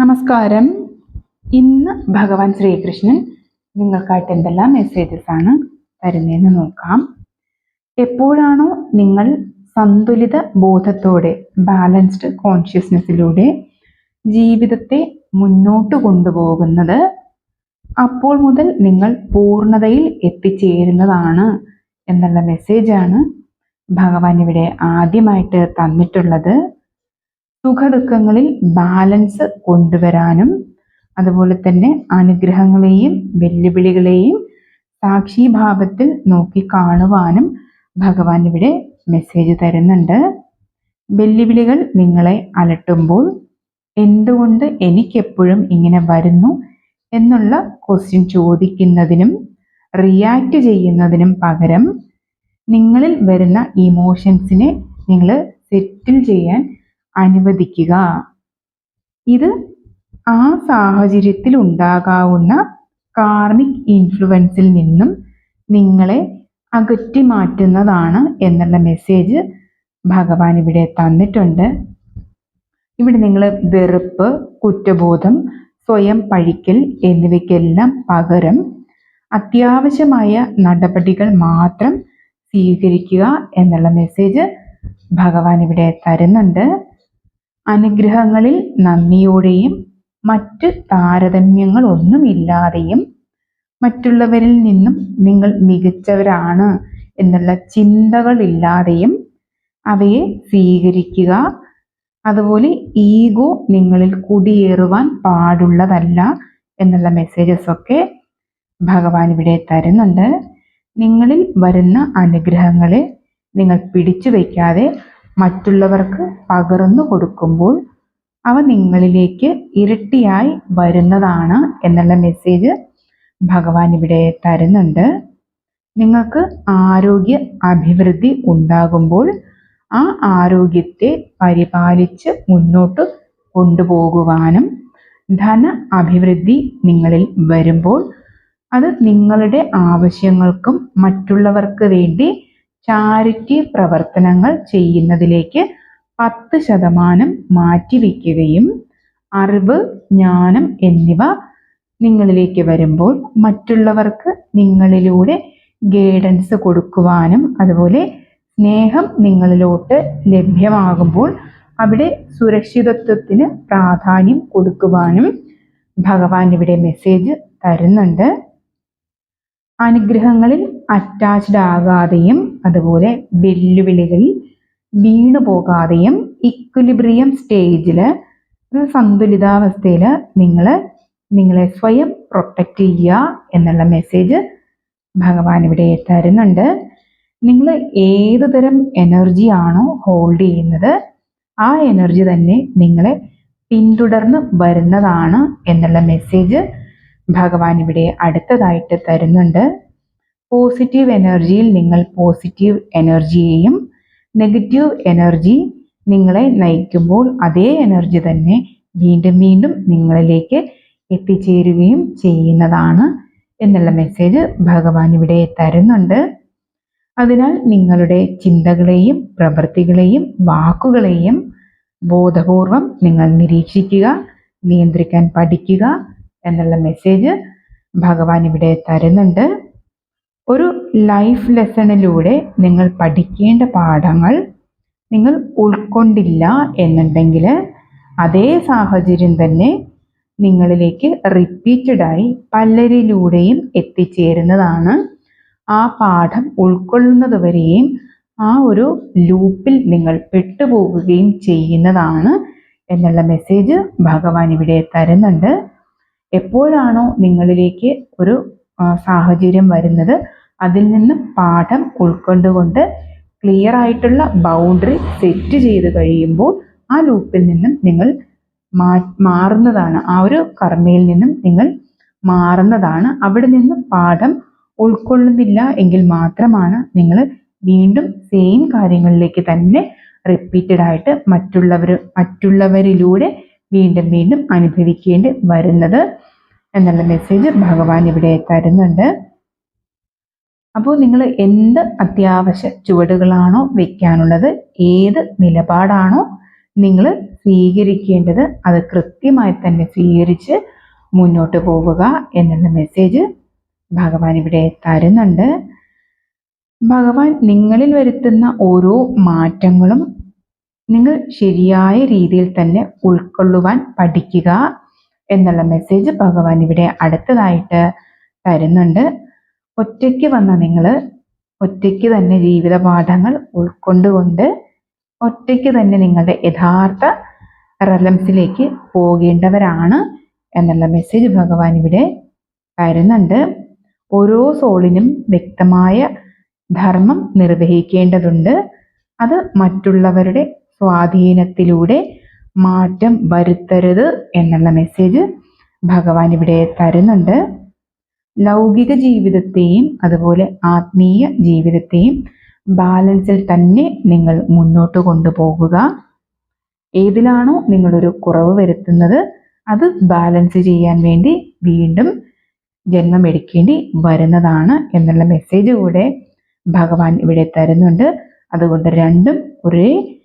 നമസ്കാരം. ഇന്ന് ഭഗവാൻ ശ്രീകൃഷ്ണൻ നിങ്ങൾക്കായിട്ട് എന്തെല്ലാം മെസ്സേജസ് ആണ് തരുന്നതെന്ന് നോക്കാം. എപ്പോഴാണോ നിങ്ങൾ സന്തുലിത ബോധത്തോടെ ബാലൻസ്ഡ് കോൺഷ്യസ്നെസ്സിലൂടെ ജീവിതത്തെ മുന്നോട്ട് കൊണ്ടുപോകുന്നത് അപ്പോൾ മുതൽ നിങ്ങൾ പൂർണതയിൽ എത്തിച്ചേരുന്നതാണ് എന്നുള്ള മെസ്സേജാണ് ഭഗവാൻ ഇവിടെ ആദ്യമായിട്ട് തന്നിട്ടുള്ളത്. സുഖദുഃഖങ്ങളിൽ ബാലൻസ് കൊണ്ടുവരാനും അതുപോലെ തന്നെ അനുഗ്രഹങ്ങളെയും വെല്ലുവിളികളെയും സാക്ഷിഭാവത്തിൽ നോക്കി കാണുവാനും ഭഗവാൻ ഇവിടെ മെസ്സേജ് തരുന്നുണ്ട്. വെല്ലുവിളികൾ നിങ്ങളെ അലട്ടുമ്പോൾ എന്തുകൊണ്ട് എനിക്കെപ്പോഴും ഇങ്ങനെ വരുന്നു എന്നുള്ള ക്വസ്റ്റ്യൻ ചോദിക്കുന്നതിനും റിയാക്ട് ചെയ്യുന്നതിനും പകരം നിങ്ങളിൽ വരുന്ന ഇമോഷൻസിനെ നിങ്ങൾ സെറ്റിൽ ചെയ്യാൻ അനുവദിക്കുക. ഇത് ആ സാഹചര്യത്തിൽ ഉണ്ടാകാവുന്ന കാർമിക് ഇൻഫ്ലുവൻസിൽ നിന്നും നിങ്ങളെ അകറ്റി മാറ്റുന്നതാണ് എന്നുള്ള മെസ്സേജ് ഭഗവാൻ ഇവിടെ തന്നിട്ടുണ്ട്. ഇവിടെ നിങ്ങൾ വെറുപ്പ് കുറ്റബോധം സ്വയം പഴിക്കൽ എന്നിവയ്ക്കെല്ലാം പകരം അത്യാവശ്യമായ നടപടികൾ മാത്രം സ്വീകരിക്കുക എന്നുള്ള മെസ്സേജ് ഭഗവാൻ ഇവിടെ തരുന്നുണ്ട്. അനുഗ്രഹങ്ങളിൽ നന്ദിയോടെയും മറ്റ് താരതമ്യങ്ങളൊന്നുമില്ലാതെയും മറ്റുള്ളവരിൽ നിന്നും നിങ്ങൾ മികച്ചവരാണ് എന്നുള്ള ചിന്തകളില്ലാതെയും അവയെ സ്വീകരിക്കുക. അതുപോലെ ഈഗോ നിങ്ങളിൽ കുടിയേറുവാൻ പാടുള്ളതല്ല എന്നുള്ള മെസ്സേജസ് ഒക്കെ ഭഗവാൻ ഇവിടെ തരുന്നുണ്ട്. നിങ്ങളിൽ വരുന്ന അനുഗ്രഹങ്ങളെ നിങ്ങൾ പിടിച്ചു വയ്ക്കാതെ മറ്റുള്ളവർക്ക് പകർന്നു കൊടുക്കുമ്പോൾ അവ നിങ്ങളിലേക്ക് ഇരട്ടിയായി വരുന്നതാണ് എന്നുള്ള മെസ്സേജ് ഭഗവാൻ ഇവിടെ തരുന്നുണ്ട്. നിങ്ങൾക്ക് ആരോഗ്യ അഭിവൃദ്ധി ഉണ്ടാകുമ്പോൾ ആ ആരോഗ്യത്തെ പരിപാലിച്ച് മുന്നോട്ട് കൊണ്ടുപോകുവാനും ധന അഭിവൃദ്ധി നിങ്ങളിൽ വരുമ്പോൾ അത് നിങ്ങളുടെ ആവശ്യങ്ങൾക്കും മറ്റുള്ളവർക്ക് വേണ്ടി ചാരിറ്റി പ്രവർത്തനങ്ങൾ ചെയ്യുന്നതിലേക്ക് പത്ത് ശതമാനം മാറ്റിവെക്കുകയും അറിവ് ജ്ഞാനം എന്നിവ നിങ്ങളിലേക്ക് വരുമ്പോൾ മറ്റുള്ളവർക്ക് നിങ്ങളിലൂടെ ഗൈഡൻസ് കൊടുക്കുവാനും അതുപോലെ സ്നേഹം നിങ്ങളിലോട്ട് ലഭ്യമാകുമ്പോൾ അവിടെ സുരക്ഷിതത്വത്തിന് പ്രാധാന്യം കൊടുക്കുവാനും ഭഗവാൻ ഇവിടെ മെസ്സേജ് തരുന്നുണ്ട്. അനുഗ്രഹങ്ങളിൽ അറ്റാച്ച്ഡ് ആകാതെയും അതുപോലെ വെല്ലുവിളികളിൽ വീണു പോകാതെയും ഇക്വലിബ്രിയം സ്റ്റേജിൽ സന്തുലിതാവസ്ഥയിൽ നിങ്ങൾ നിങ്ങളെ സ്വയം പ്രൊട്ടക്റ്റ് ചെയ്യുക എന്നുള്ള മെസ്സേജ് ഭഗവാൻ ഇവിടെ തരുന്നുണ്ട്. നിങ്ങൾ ഏത് തരം എനർജി ആണോ ഹോൾഡ് ചെയ്യുന്നത് ആ എനർജി തന്നെ നിങ്ങളെ പിന്തുടർന്ന് വരുന്നതാണ് എന്നുള്ള മെസ്സേജ് ഭഗവാൻ ഇവിടെ അടുത്തതായിട്ട് തരുന്നുണ്ട്. പോസിറ്റീവ് എനർജിയിൽ നിങ്ങൾ പോസിറ്റീവ് എനർജിയെയും നെഗറ്റീവ് എനർജി നിങ്ങളെ നയിക്കുമ്പോൾ അതേ എനർജി തന്നെ വീണ്ടും വീണ്ടും നിങ്ങളിലേക്ക് എത്തിച്ചേരുകയും ചെയ്യുന്നതാണ് എന്നുള്ള മെസ്സേജ് ഭഗവാൻ ഇവിടെ തരുന്നുണ്ട്. അതിനാൽ നിങ്ങളുടെ ചിന്തകളെയും പ്രവൃത്തികളെയും വാക്കുകളെയും ബോധപൂർവം നിങ്ങൾ നിരീക്ഷിക്കുക നിയന്ത്രിക്കാൻ പഠിക്കുക എന്നുള്ള മെസ്സേജ് ഭഗവാൻ ഇവിടെ തരുന്നുണ്ട്. ഒരു ലൈഫ് ലെസണിലൂടെ നിങ്ങൾ പഠിക്കേണ്ട പാഠങ്ങൾ നിങ്ങൾ ഉൾക്കൊണ്ടില്ല എന്നുണ്ടെങ്കിൽ അതേ സാഹചര്യം തന്നെ നിങ്ങളിലേക്ക് റിപ്പീറ്റഡായി പലരിലൂടെയും എത്തിച്ചേരുന്നതാണ്. ആ പാഠം ഉൾക്കൊള്ളുന്നത് വരെയും ആ ഒരു ലൂപ്പിൽ നിങ്ങൾ പെട്ടുപോകുകയും ചെയ്യുന്നതാണ് എന്നുള്ള മെസ്സേജ് ഭഗവാൻ ഇവിടെ തരുന്നുണ്ട്. എപ്പോഴാണോ നിങ്ങളിലേക്ക് ഒരു സാഹചര്യം വരുന്നത് അതിൽ നിന്ന് പാഠം ഉൾക്കൊണ്ടുകൊണ്ട് ക്ലിയർ ആയിട്ടുള്ള ബൗണ്ടറി സെറ്റ് ചെയ്ത് കഴിയുമ്പോൾ ആ ലൂപ്പിൽ നിന്നും നിങ്ങൾ മാറുന്നതാണ്. ആ ഒരു കർമ്മയിൽ നിന്നും നിങ്ങൾ മാറുന്നതാണ്. അവിടെ നിന്ന് പാഠം ഉൾക്കൊള്ളുന്നില്ല എങ്കിൽ മാത്രമാണ് നിങ്ങൾ വീണ്ടും സെയിം കാര്യങ്ങളിലേക്ക് തന്നെ റിപ്പീറ്റഡ് ആയിട്ട് മറ്റുള്ളവർ മറ്റുള്ളവരിലൂടെ വീണ്ടും വീണ്ടും അനുഭവിക്കേണ്ടി വരുന്നത് എന്നുള്ള മെസ്സേജ് ഭഗവാൻ ഇവിടെ തരുന്നുണ്ട്. അപ്പോൾ നിങ്ങൾ എന്ത് അത്യാവശ്യ ചുവടുകളാണോ വെക്കാനുള്ളത് ഏത് നിലപാടാണോ നിങ്ങൾ സ്വീകരിക്കേണ്ടത് അത് കൃത്യമായി തന്നെ സ്വീകരിച്ച് മുന്നോട്ട് പോവുക എന്നുള്ള മെസ്സേജ് ഭഗവാൻ ഇവിടെ തരുന്നുണ്ട്. ഭഗവാൻ നിങ്ങളിൽ വരുത്തുന്ന ഓരോ മാറ്റങ്ങളും നിങ്ങൾ ശരിയായ രീതിയിൽ തന്നെ ഉൾക്കൊള്ളുവാൻ പഠിക്കുക എന്നുള്ള മെസ്സേജ് ഭഗവാൻ ഇവിടെ അടുത്തതായിട്ട് തരുന്നുണ്ട്. ഒറ്റയ്ക്ക് വന്ന നിങ്ങൾ ഒറ്റയ്ക്ക് തന്നെ ജീവിത പാഠങ്ങൾ ഉൾക്കൊണ്ടുകൊണ്ട് ഒറ്റയ്ക്ക് തന്നെ നിങ്ങളുടെ യഥാർത്ഥ റലംസിലേക്ക് പോകേണ്ടവരാണ് എന്നുള്ള മെസ്സേജ് ഭഗവാൻ ഇവിടെ തരുന്നുണ്ട്. ഓരോ സോളിനും വ്യക്തമായ ധർമ്മം നിർവഹിക്കേണ്ടതുണ്ട്. അത് മറ്റുള്ളവരുടെ സ്വാധീനത്തിലൂടെ മാറ്റം വരുത്തരുത് എന്നുള്ള മെസ്സേജ് ഭഗവാൻ ഇവിടെ തരുന്നുണ്ട്. ലൗകിക ജീവിതത്തെയും അതുപോലെ ആത്മീയ ജീവിതത്തെയും ബാലൻസിൽ തന്നെ നിങ്ങൾ മുന്നോട്ട് കൊണ്ടുപോകുക. ഏതിലാണോ നിങ്ങളൊരു കുറവ് വരുത്തുന്നത് അത് ബാലൻസ് ചെയ്യാൻ വേണ്ടി വീണ്ടും ജന്മം എടുക്കേണ്ടി വരുന്നതാണ് എന്നുള്ള മെസ്സേജ് കൂടെ ഭഗവാൻ ഇവിടെ തരുന്നുണ്ട്. അതുകൊണ്ട് രണ്ടും ഒരേ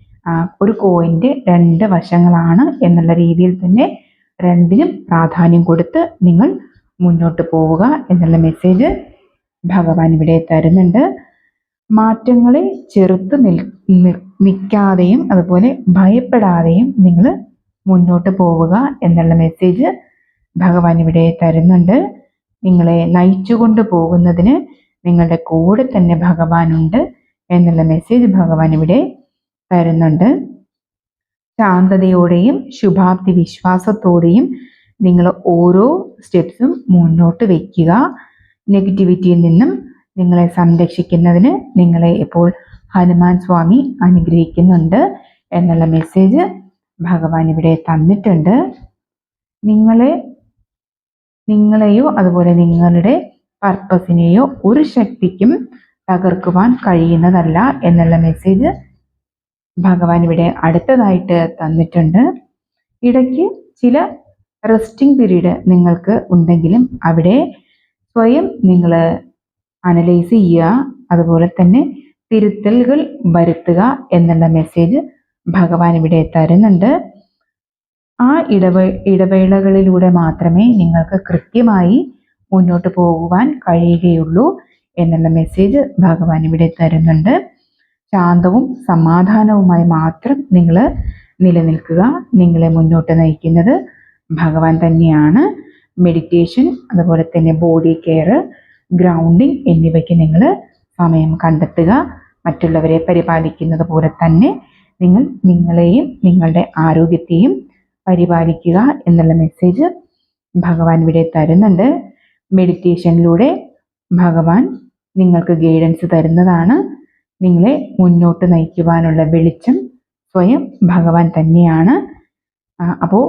ഒരു കോയിന്റെ രണ്ട് വശങ്ങളാണ് എന്നുള്ള രീതിയിൽ തന്നെ രണ്ടിനും പ്രാധാന്യം കൊടുത്ത് നിങ്ങൾ മുന്നോട്ട് പോവുക എന്നുള്ള മെസ്സേജ് ഭഗവാൻ ഇവിടെ തരുന്നുണ്ട്. മാറ്റങ്ങളെ ചെറുത്ത് നിൽ നിൽക്കാതെയും അതുപോലെ ഭയപ്പെടാതെയും നിങ്ങൾ മുന്നോട്ട് പോവുക എന്നുള്ള മെസ്സേജ് ഭഗവാൻ ഇവിടെ തരുന്നുണ്ട്. നിങ്ങളെ നയിച്ചുകൊണ്ട് പോകുന്നതിന് നിങ്ങളുടെ കൂടെ തന്നെ ഭഗവാനുണ്ട് എന്നുള്ള മെസ്സേജ് ഭഗവാൻ ഇവിടെ തരുന്നുണ്ട് ശാന്തതയോടെയും ശുഭാപ്തി വിശ്വാസത്തോടെയും നിങ്ങൾ ഓരോ സ്റ്റെപ്സും മുന്നോട്ട് വയ്ക്കുക നെഗറ്റിവിറ്റിയിൽ നിന്നും നിങ്ങളെ സംരക്ഷിക്കുന്നതിന് നിങ്ങളെ ഇപ്പോൾ ഹനുമാൻ സ്വാമി അനുഗ്രഹിക്കുന്നുണ്ട് എന്നുള്ള മെസ്സേജ് ഭഗവാൻ ഇവിടെ തന്നിട്ടുണ്ട്. നിങ്ങളെ നിങ്ങളെയോ അതുപോലെ നിങ്ങളുടെ പർപ്പസിനെയോ ഒരു ശക്തിക്കും തകർക്കുവാൻ കഴിയുന്നതല്ല എന്നുള്ള മെസ്സേജ് ഭഗവാൻ ഇവിടെ അടുത്തതായിട്ട് തന്നിട്ടുണ്ട്. ഇടയ്ക്ക് ചില റെസ്റ്റിംഗ് പീരീഡ് നിങ്ങൾക്ക് ഉണ്ടെങ്കിലും അവിടെ സ്വയം നിങ്ങൾ അനലൈസ് ചെയ്യുക. അതുപോലെ തന്നെ തിരുത്തലുകൾ വരുത്തുക എന്നുള്ള മെസ്സേജ് ഭഗവാൻ ഇവിടെ തരുന്നുണ്ട്. ആ ഇടവ ഇടവേളകളിലൂടെ മാത്രമേ നിങ്ങൾക്ക് കൃത്യമായി മുന്നോട്ട് പോകുവാൻ കഴിയുകയുള്ളൂ എന്നുള്ള മെസ്സേജ് ഭഗവാൻ ഇവിടെ തരുന്നുണ്ട്. ശാന്തവും സമാധാനവുമായി മാത്രം നിങ്ങൾ നിലനിൽക്കുക. നിങ്ങളെ മുന്നോട്ട് നയിക്കുന്നത് ഭഗവാൻ തന്നെയാണ്. മെഡിറ്റേഷൻ അതുപോലെ തന്നെ ബോഡി കെയർ ഗ്രൗണ്ടിങ് എന്നിവയ്ക്ക് നിങ്ങൾ സമയം കണ്ടെത്തുക. മറ്റുള്ളവരെ പരിപാലിക്കുന്നത് പോലെ തന്നെ നിങ്ങൾ നിങ്ങളെയും നിങ്ങളുടെ ആരോഗ്യത്തെയും പരിപാലിക്കുക എന്നുള്ള മെസ്സേജ് ഭഗവാൻ ഇവിടെ തരുന്നുണ്ട്. മെഡിറ്റേഷനിലൂടെ ഭഗവാൻ നിങ്ങൾക്ക് ഗൈഡൻസ് തരുന്നതാണ്. നിങ്ങളെ മുന്നോട്ട് നയിക്കുവാനുള്ള വെളിച്ചം സ്വയം ഭഗവാൻ തന്നെയാണ്. അപ്പോൾ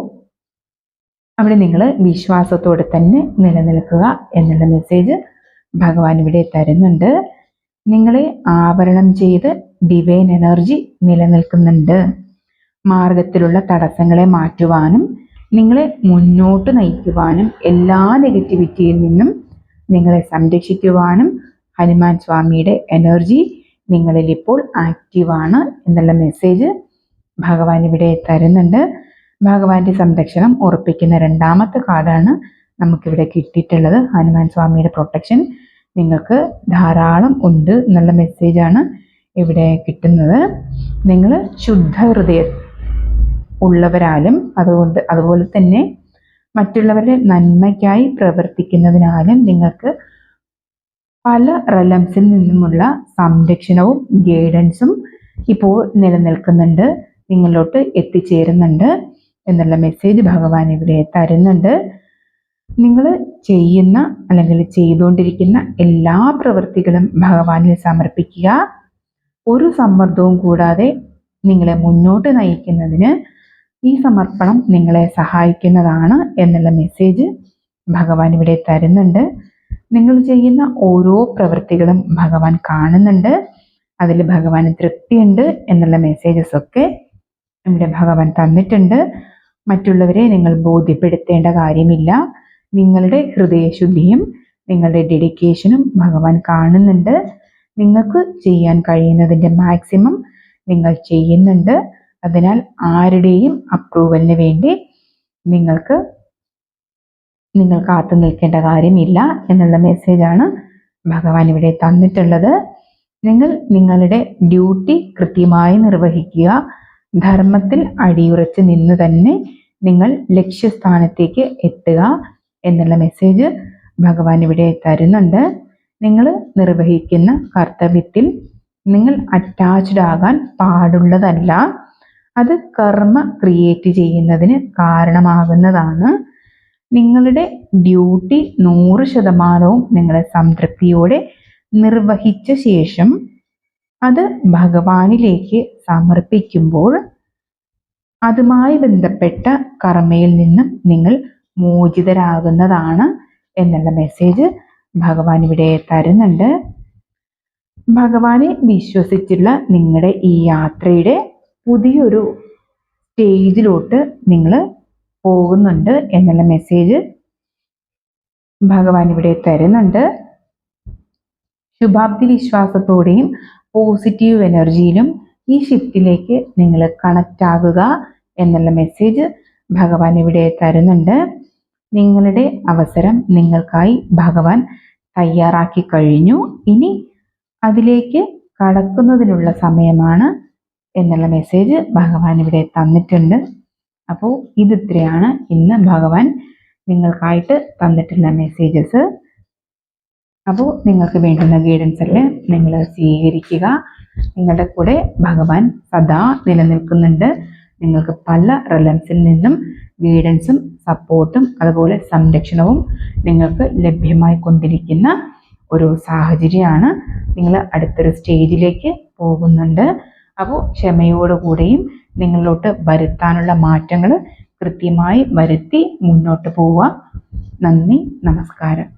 അവിടെ നിങ്ങൾ വിശ്വാസത്തോടെ തന്നെ നിലനിൽക്കുക എന്നുള്ള മെസ്സേജ് ഭഗവാൻ ഇവിടെ തരുന്നുണ്ട്. നിങ്ങളെ ആവരണം ചെയ്ത് ഡിവൈൻ എനർജി നിലനിൽക്കുന്നുണ്ട്. മാർഗത്തിലുള്ള തടസ്സങ്ങളെ മാറ്റുവാനും നിങ്ങളെ മുന്നോട്ട് നയിക്കുവാനും എല്ലാ നെഗറ്റിവിറ്റിയിൽ നിന്നും നിങ്ങളെ സംരക്ഷിക്കുവാനും ഹനുമാൻ സ്വാമിയുടെ എനർജി നിങ്ങളിൽ ഇപ്പോൾ ആക്റ്റീവാണ് എന്നുള്ള മെസ്സേജ് ഭഗവാൻ ഇവിടെ തരുന്നുണ്ട്. ഭഗവാന്റെ സംരക്ഷണം ഉറപ്പിക്കുന്ന രണ്ടാമത്തെ കാർഡാണ് നമുക്കിവിടെ കിട്ടിയിട്ടുള്ളത്. ഹനുമാൻ സ്വാമിയുടെ പ്രൊട്ടക്ഷൻ നിങ്ങൾക്ക് ധാരാളം ഉണ്ട് എന്നുള്ള മെസ്സേജാണ് ഇവിടെ കിട്ടുന്നത്. നിങ്ങൾ ശുദ്ധ ഹൃദയ ഉള്ളവരാലും അതുകൊണ്ട് അതുപോലെ തന്നെ മറ്റുള്ളവരുടെ നന്മയ്ക്കായി പ്രവർത്തിക്കുന്നതിനാലും നിങ്ങൾക്ക് പല റലംസിൽ നിന്നുമുള്ള സംരക്ഷണവും ഗൈഡൻസും ഇപ്പോൾ നിലനിൽക്കുന്നുണ്ട്. നിങ്ങളിലോട്ട് എത്തിച്ചേരുന്നുണ്ട് എന്നുള്ള മെസ്സേജ് ഭഗവാൻ ഇവിടെ തരുന്നുണ്ട്. നിങ്ങൾ ചെയ്യുന്ന അല്ലെങ്കിൽ ചെയ്തുകൊണ്ടിരിക്കുന്ന എല്ലാ പ്രവൃത്തികളും ഭഗവാനിൽ സമർപ്പിക്കുക. ഒരു സമ്മർദ്ദവും കൂടാതെ നിങ്ങളെ മുന്നോട്ട് നയിക്കുന്നതിന് ഈ സമർപ്പണം നിങ്ങളെ സഹായിക്കുന്നതാണ് എന്നുള്ള മെസ്സേജ് ഭഗവാൻ ഇവിടെ തരുന്നുണ്ട്. നിങ്ങൾ ചെയ്യുന്ന ഓരോ പ്രവൃത്തികളും ഭഗവാൻ കാണുന്നുണ്ട്. അതിൽ ഭഗവാന് തൃപ്തിയുണ്ട് എന്നുള്ള മെസ്സേജസ് ഒക്കെ നമ്മുടെ ഭഗവാൻ തന്നിട്ടുണ്ട്. മറ്റുള്ളവരെ നിങ്ങൾ ബോധ്യപ്പെടുത്തേണ്ട കാര്യമില്ല. നിങ്ങളുടെ ഹൃദയശുദ്ധിയും നിങ്ങളുടെ ഡെഡിക്കേഷനും ഭഗവാൻ കാണുന്നുണ്ട്. നിങ്ങൾക്ക് ചെയ്യാൻ കഴിയുന്നതിന്റെ മാക്സിമം നിങ്ങൾ ചെയ്യുന്നുണ്ട്. അതിനാൽ ആരുടെയും അപ്രൂവലിന് വേണ്ടി നിങ്ങൾക്ക് നിങ്ങൾ കാത്തു നിൽക്കേണ്ട കാര്യമില്ല എന്നുള്ള മെസ്സേജാണ് ഭഗവാൻ ഇവിടെ തന്നിട്ടുള്ളത്. നിങ്ങൾ നിങ്ങളുടെ ഡ്യൂട്ടി കൃത്യമായി നിർവഹിക്കുക. ധർമ്മത്തിൽ അടിയുറച്ച് നിന്ന് തന്നെ നിങ്ങൾ ലക്ഷ്യസ്ഥാനത്തേക്ക് എത്തുക എന്നുള്ള മെസ്സേജ് ഭഗവാൻ ഇവിടെ തരുന്നുണ്ട്. നിങ്ങൾ നിർവഹിക്കുന്ന കർത്തവ്യത്തിൽ നിങ്ങൾ അറ്റാച്ച്ഡ് ആകാൻ പാടുള്ളതല്ല. അത് കർമ്മ ക്രിയേറ്റ് ചെയ്യുന്നതിന് കാരണമാകുന്നതാണ്. നിങ്ങളുടെ ഡ്യൂട്ടി നൂറ് ശതമാനവും നിങ്ങളെ സംതൃപ്തിയോടെ നിർവഹിച്ച ശേഷം അത് ഭഗവാനിലേക്ക് സമർപ്പിക്കുമ്പോൾ അതുമായി ബന്ധപ്പെട്ട കർമ്മയിൽ നിന്നും നിങ്ങൾ മോചിതരാകുന്നതാണ് എന്നുള്ള മെസ്സേജ് ഭഗവാൻ ഇവിടെ തരുന്നുണ്ട്. ഭഗവാനെ വിശ്വസിച്ചുള്ള നിങ്ങളുടെ ഈ യാത്രയുടെ പുതിയൊരു സ്റ്റേജിലോട്ട് നിങ്ങൾ പോകുന്നുണ്ട് എന്നുള്ള മെസ്സേജ് ഭഗവാൻ ഇവിടെ തരുന്നുണ്ട്. ശുഭാപ്തി വിശ്വാസത്തോടെയും പോസിറ്റീവ് എനർജിയിലും ഈ ഷിഫ്റ്റിലേക്ക് നിങ്ങൾ കണക്റ്റ് ആകുക എന്നുള്ള മെസ്സേജ് ഭഗവാൻ ഇവിടെ തരുന്നുണ്ട്. നിങ്ങളുടെ അവസരം നിങ്ങൾക്കായി ഭഗവാൻ തയ്യാറാക്കി കഴിഞ്ഞു. ഇനി അതിലേക്ക് കടക്കുന്നതിനുള്ള സമയമാണ് എന്നുള്ള മെസ്സേജ് ഭഗവാൻ ഇവിടെ തന്നിട്ടുണ്ട്. അപ്പോൾ ഇതിത്രയാണ് ഇന്ന് ഭഗവാൻ നിങ്ങൾക്കായിട്ട് തന്നിട്ടുള്ള മെസ്സേജസ് അപ്പോൾ നിങ്ങൾക്ക് വേണ്ടുന്ന ഗൈഡൻസ് എല്ലാം നിങ്ങൾ സ്വീകരിക്കുക. നിങ്ങളുടെ കൂടെ ഭഗവാൻ സദാ നിലനിൽക്കുന്നുണ്ട്. നിങ്ങൾക്ക് പല റിലൻസിൽ നിന്നും ഗൈഡൻസും സപ്പോർട്ടും അതുപോലെ സംരക്ഷണവും നിങ്ങൾക്ക് ലഭ്യമായി കൊണ്ടിരിക്കുന്ന ഒരു സാഹചര്യമാണ് നിങ്ങൾ അടുത്തൊരു സ്റ്റേജിലേക്ക് പോകുന്നുണ്ട്. അപ്പോൾ ക്ഷമയോടുകൂടെയും നിങ്ങളിലോട്ട് വരുത്താനുള്ള മാറ്റങ്ങൾ കൃത്യമായി വരുത്തി മുന്നോട്ട് പോവുക. നന്ദി നമസ്കാരം.